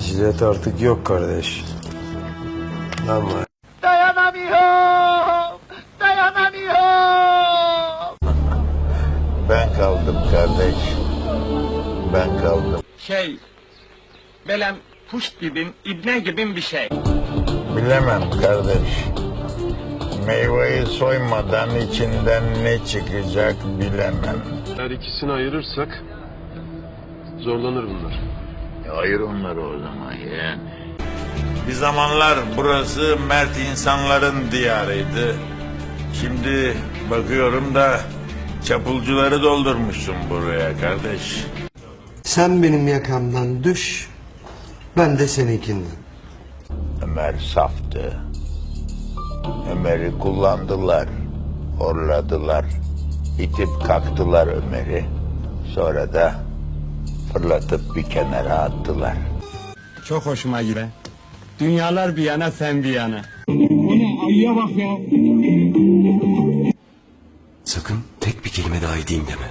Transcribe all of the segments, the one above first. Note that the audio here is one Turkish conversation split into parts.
Jilet artık yok kardeş. Ama Dayanamıyorum. Dayanamıyorum. Ben kaldım kardeş. Ben kaldım. Şey, belem kuş gibin, ibne gibin bir şey. Bilemem kardeş. Meyveyi soymadan içinden ne çıkacak bilemem. Eğer ikisini ayırırsak zorlanır bunlar. Ayır onları o zaman yani. Bir zamanlar burası mert insanların diyarıydı. Şimdi bakıyorum da çapulcuları doldurmuşsun buraya kardeş. sen benim yakamdan düş. Ben de seninkinden. Ömer saftı. Ömer'i kullandılar, horladılar, itip kalktılar Ömer'i. Sonra da fırlatıp bir kenara attılar. Çok hoşuma gider. Dünyalar bir yana, sen bir yana. Sakın tek bir kelime daha edeyim deme.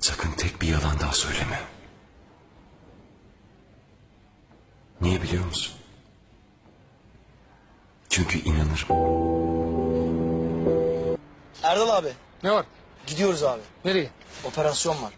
Sakın tek bir yalan daha söyleme. Niye biliyor musun? Çünkü inanırım. Erdal abi Ne var? Gidiyoruz abi. Nereye? Operasyon var.